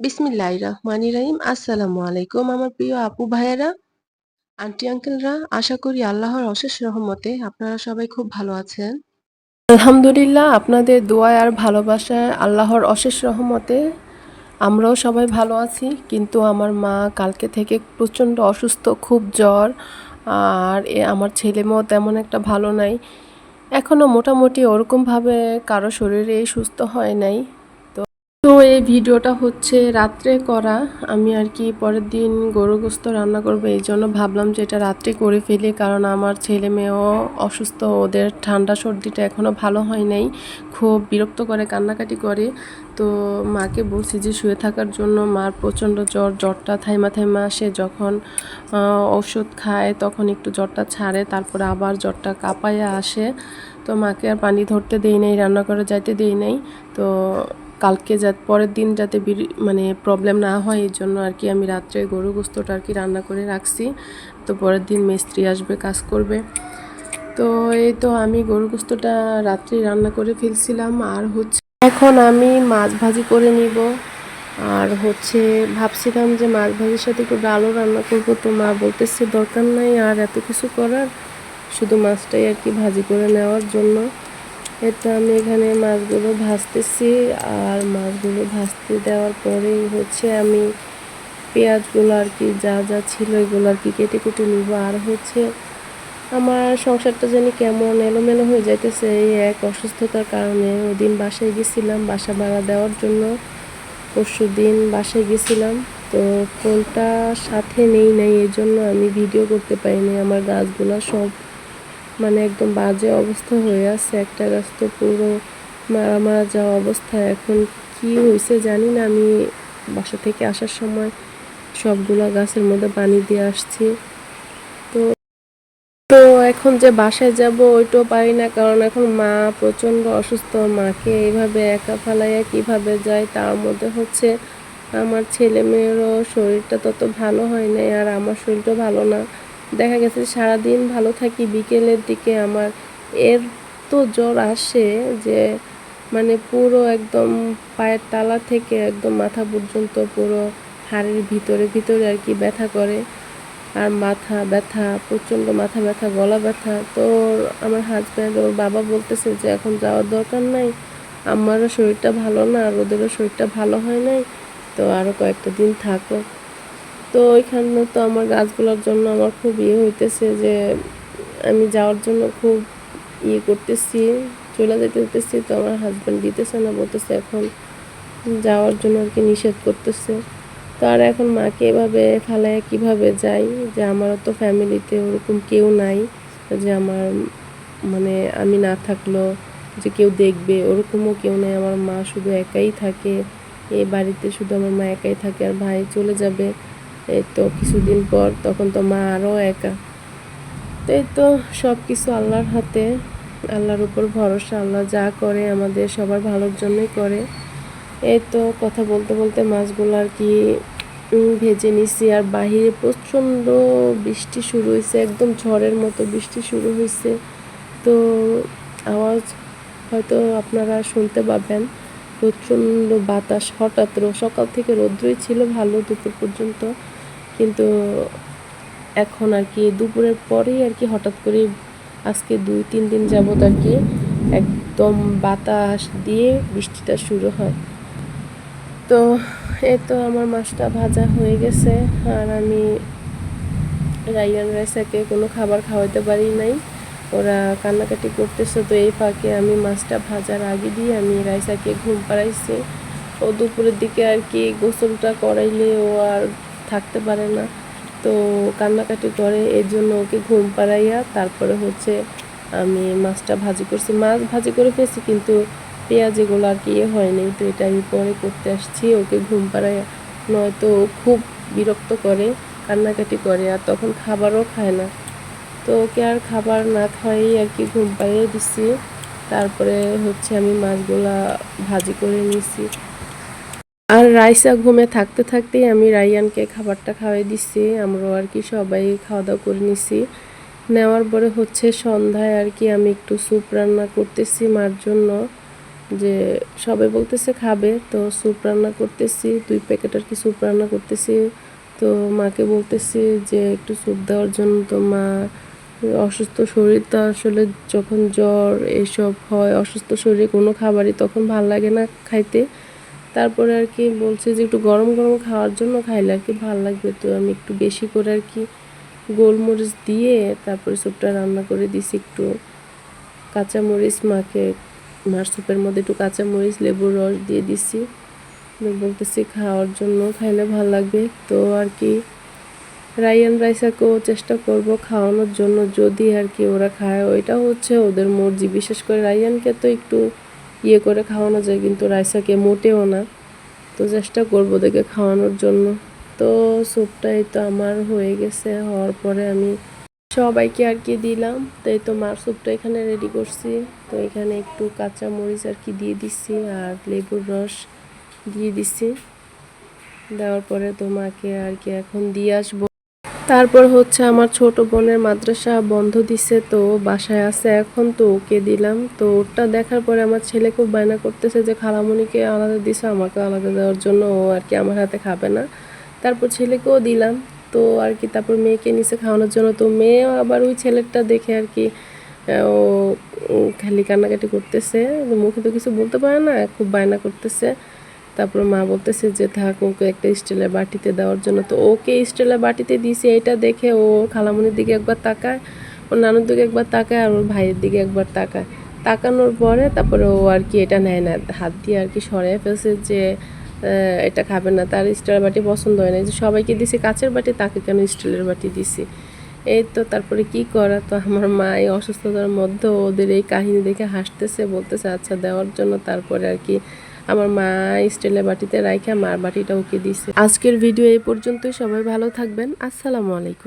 বিসমিল্লাহ রহমানির রহিম আসসালামু আলাইকুম আমার প্রিয় আপু ভাইয়েরা, আন্টি, আঙ্কেলরা। আশা করি আল্লাহর অশেষ রহমতে আপনারা সবাই খুব ভালো আছেন। আলহামদুলিল্লাহ, আপনাদের দোয়ায় আর ভালোবাসায় আল্লাহর অশেষ রহমতে আমরাও সবাই ভালো আছি। কিন্তু আমার মা কালকে থেকে প্রচণ্ড অসুস্থ, খুব জ্বর, আর এ আমার ছেলে মেয়েও তেমন একটা ভালো নাই। এখনও মোটামুটি ওরকমভাবে কারও শরীরে সুস্থ হয় নাই। তো এই ভিডিওটা হচ্ছে রাত্রে করা। আমি আর কি পরের দিন গরু গোস্ত রান্না করব, এই জন্য ভাবলাম যে এটা রাত্রে করে ফেলি, কারণ আমার ছেলে মেয়েও অসুস্থ, ওদের ঠান্ডা সর্দিটা এখনও ভালো হয় নাই, খুব বিরক্ত করে, কান্নাকাটি করে। তো মাকে বলছি যে শুয়ে থাকার জন্য মার প্রচণ্ড জ্বর, জ্বরটা থাইমা থাইমা আসে, যখন ওষুধ খায় তখন একটু জ্বরটা ছাড়ে, তারপরে আবার জ্বরটা কাঁপাইয়া আসে। তো মাকে আর পানি ধরতে দেই নাই রান্না করে যাইতে দেই নাই। তো কালকে যা, পরের দিন যাতে মানে প্রবলেম না হয়, এই জন্য আর কি আমি রাত্রে গরু গোস্তটা আর কি রান্না করে রাখছি। তো পরের দিন মিস্ত্রি আসবে, কাজ করবে। তো এই তো আমি গরু গোস্তটা রাত্রি রান্না করে ফেলছিলাম। আর হচ্ছে, এখন আমি মাছ ভাজি করে নিব। আর হচ্ছে ভাবছিলাম যে মাছ ভাজির সাথে একটু ডালও রান্না করব। তো মা বলতেছে, দরকার নাই আর এত কিছু করার। শুধু মাছটাই আর কি ভাজি করে নেওয়ার জন্য। এটা আমি এখানে মাছগুলো ভাজতেছি আর মাছগুলো ভাজতে দেওয়ার পরেই হচ্ছে আমি পেঁয়াজগুলো আর কি যা যা ছিল এগুলো আর কি কেটে কুটে নিব। আর হচ্ছে আমার সংসারটা জানি কেমন এলোমেলো হয়ে যাইতেছে, এই এক অসুস্থতার কারণে ওই দিন বাসায় গেছিলাম, বাসা ভাড়া দেওয়ার জন্য। পরশু দিন বাসায় গেছিলাম, তো ফোনটা সাথে নেই নাই এই জন্য আমি ভিডিও করতে পারিনি। আমার গাছগুলো সব মানে একদম বাজে অবস্থা হয়ে আছে। একটা গাছ তো পুরো মারা মারা যাওয়া অবস্থা। এখন কি হয়েছে জানি না। আমি বাসা থেকে আসার সময় সবগুলো গাছের মধ্যে পানি দিয়ে আসছি। তো তো এখন যে বাসায় যাব ওইটাও পারি না। কারণ এখন মা প্রচণ্ড অসুস্থ। মাকে এইভাবে একা ফালাইয়া কীভাবে যায় তার মধ্যে হচ্ছে আমার ছেলে মেয়েরও শরীরটা তত ভালো হয় নাই আর আমার শরীরটাও ভালো না। দেখা গেছে সারাদিন ভালো থাকি, বিকেলের দিকে আমার এর তো জ্বর আসে যে মানে পুরো একদম পায়ের তালা থেকে একদম মাথা পর্যন্ত পুরো হাড়ের ভিতরে ভিতরে আর কি ব্যথা করে। আর মাথা ব্যথা, প্রচণ্ড মাথা ব্যথা, গলা ব্যথা। তো আমার হাজব্যান্ড ওর বাবা বলতেছে যে এখন যাওয়ার দরকার নাই। আমারও শরীরটা ভালো না, আর ওদেরও শরীরটা ভালো হয় নাই। তো আরও কয়েকটা দিন থাকো তো ওইখানে তো আমার গাছগুলোর জন্য আমার খুব ইয়ে হইতেছে যে আমি যাওয়ার জন্য খুব ইয়ে করতেছি, চলে যেতে হইতেছি, তো আমার হাজব্যান্ড দিতেছে না, বলতেছে এখন যাওয়ার জন্য আর কি নিষেধ করতেছে। তো আর এখন মাকে এভাবে ফেলায় কীভাবে যাই? যে আমারও তো ফ্যামিলিতে ওরকম কেউ নাই, যে আমার মানে আমি না থাকল যে কেউ দেখবে, ওরকমও কেউ নেই। আমার মা শুধু একাই থাকে এই বাড়িতে শুধু আমার মা একাই থাকে, আর ভাই চলে যাবে। এই তো কিছুদিন পর তখন তো মা আরও একা। তো এই তো সব কিছু আল্লাহর হাতে, আল্লাহর উপর ভরসা, আল্লাহ যা করে আমাদের সবার ভালোর জন্যই করে। এই তো কথা বলতে বলতে মাছগুলো আর কি ভেজে নিছি আর বাহিরে প্রচণ্ড বৃষ্টি শুরু হয়েছে একদম ঝড়ের মতো বৃষ্টি শুরু হয়েছে তো আওয়াজ হয়তো আপনারা শুনতে পাবেন, প্রচণ্ড বাতাস, হঠাৎ সকাল থেকে রৌদ্রই ছিল ভালো দুপুর পর্যন্ত। কিন্তু এখন আর কি দুপুরের পরেই আর কি হঠাৎ করে আজকে দুই, তিন দিন যাবত আর কি একদম বাতাস দিয়ে বৃষ্টিটা শুরু হয়। তো এ তো আমার মাছটা ভাজা হয়ে গেছে আর আমি রাইয়ান রাইসাকে কোনো খাবার খাওয়াতে পারি নাই। ওরা কান্নাকাটি করতেছে, তো এই ফাঁকে আমি মাছটা ভাজার আগে দিয়ে আমি রাইসাকে ঘুম পাড়াইছি। ও দুপুরের দিকে আর কি গোসলটা করাইলে ও আর থাকতে পারে না। তো কান্নাকাটি করে, এর জন্য ওকে ঘুম পাড়াইয়া তারপরে হচ্ছে আমি মাছটা ভাজি করছি। মাছ ভাজি করে ফেলছি কিন্তু পেঁয়াজ এগুলো আর কি ইয়ে হয়নি তো এটা আমি পরে করতে আসছি। ওকে ঘুম পাড়াইয়া নয়তো খুব বিরক্ত করে, কান্নাকাটি করে আর তখন খাবারও খায় না। তো ওকে আর খাবার না খাওয়াই আর কি ঘুম পাড়িয়ে দিচ্ছি তারপরে হচ্ছে আমি মাছগুলা ভাজি করে নিছি। আর রাইসা ঘুমে থাকতে থাকতেই আমি রাইয়ানকে খাবারটা খাওয়াই দিচ্ছি আমরাও আর কি সবাই খাওয়া দাওয়া করে নিছি। নেওয়ার পরে হচ্ছে সন্ধ্যায় আর কি আমি একটু স্যুপ রান্না করতেছি মার জন্য, যে সবাই বলতেছে খাবে, তো স্যুপ রান্না করতেছি, দুই প্যাকেট আর কি স্যুপ রান্না করতেছি। তো মাকে বলতেছি যে একটু স্যুপ দেওয়ার জন্য তো মা অসুস্থ শরীর তো আসলে যখন জ্বর এইসব হয়, অসুস্থ শরীরে কোনো খাবারই তখন ভালো লাগে না খাইতে। তারপরে আর কি বলছে যে একটু গরম গরম খাওয়ার জন্য খাইলে আর কি ভালো লাগবে। তো আমি একটু বেশি করে আর কি গোলমরিচ দিয়ে তারপরে স্যুপটা রান্না করে দিছি একটু কাঁচামরিচ, মাকে মার স্যুপের মধ্যে একটু কাঁচামরিচ, লেবুর রস দিয়ে দিছি। বলতেছি খাওয়ার জন্য খাইলে ভালো লাগবে। তো আর কি রায়ান রাইসাকেও চেষ্টা করব খাওয়ানোর জন্য। যদি আর কি ওরা খায় ওইটা হচ্ছে ওদের মর্জি। বিশেষ করে রায়ানকে তো একটু ইয়ে করে খাওয়ানো যায়, কিন্তু রাইসাকে মোটেও না। তো চেষ্টা করব ওদেরকে খাওয়ানোর জন্য। তো স্যুপটাই তো আমার হয়ে গেছে, হওয়ার পরে আমি সবাইকে আর কি দিলাম। তো এই তো মার স্যুপটা এখানে রেডি করছি। তো এখানে একটু কাঁচা মরিচ আর কি দিয়ে দিচ্ছি আর লেবুর রস দিয়ে দিচ্ছি দেওয়ার পরে তো মাকে আর কি এখন দিয়ে আসব। তারপর হচ্ছে আমার ছোট বোনের মাদ্রাসা বন্ধ দিছে, তো বাসায় আছে। এখন তো ওকে দিলাম। তো ওটা দেখার পরে আমার ছেলে খুব বায়না করতেছে যে, খালামণিকে আলাদা দিছে, আমাকে আলাদা দেওয়ার জন্য ও আর কি আমার হাতে খাবে না। তারপর ছেলেকেও দিলাম। তো আর কি, তারপর মেয়েকে নিচে খাওয়ানোর জন্য। তো মেয়েও আবার ওই ছেলেরটা দেখে আর কি ও খালি কান্নাকাটি করতেছে। মুখে তো কিছু বলতে পারে না, খুব বায়না করতেছে। তারপর মা বলতেছে যে, থাক, ওকে একটা স্টিলের বাটিতে দেওয়ার জন্য। তো ওকে স্টিলের বাটিতে দিয়েছে এটা দেখে ও খালামনির দিকে একবার তাকায়, ওর নানুর দিকে একবার তাকায় আর ওর ভাইয়ের দিকে একবার তাকায়। তাকানোর পরে তারপরে ও আর কি এটা নেয় না, হাত দিয়ে আর কি সরিয়ে ফেলছে যে এটা খাবে না। তার স্টিলের বাটি পছন্দ হয় না। যে সবাইকে দিছি কাচের বাটি, তাকে কেন স্টিলের বাটি দিছি? এই তো তারপরে কি করা? তো আমার মা এই অসুস্থতার মধ্যে ওদের এই কাহিনী দেখে হাসতেছে, বলতেছে আচ্ছা দেওয়ার জন্য। তারপরে আর কি আমার মা স্টিলের বাটিতে রাইখা, মার বাটিটা ওকে দিছে। আজকের ভিডিও এই পর্যন্তই, সবাই ভালো থাকবেন, আসসালামু আলাইকুম।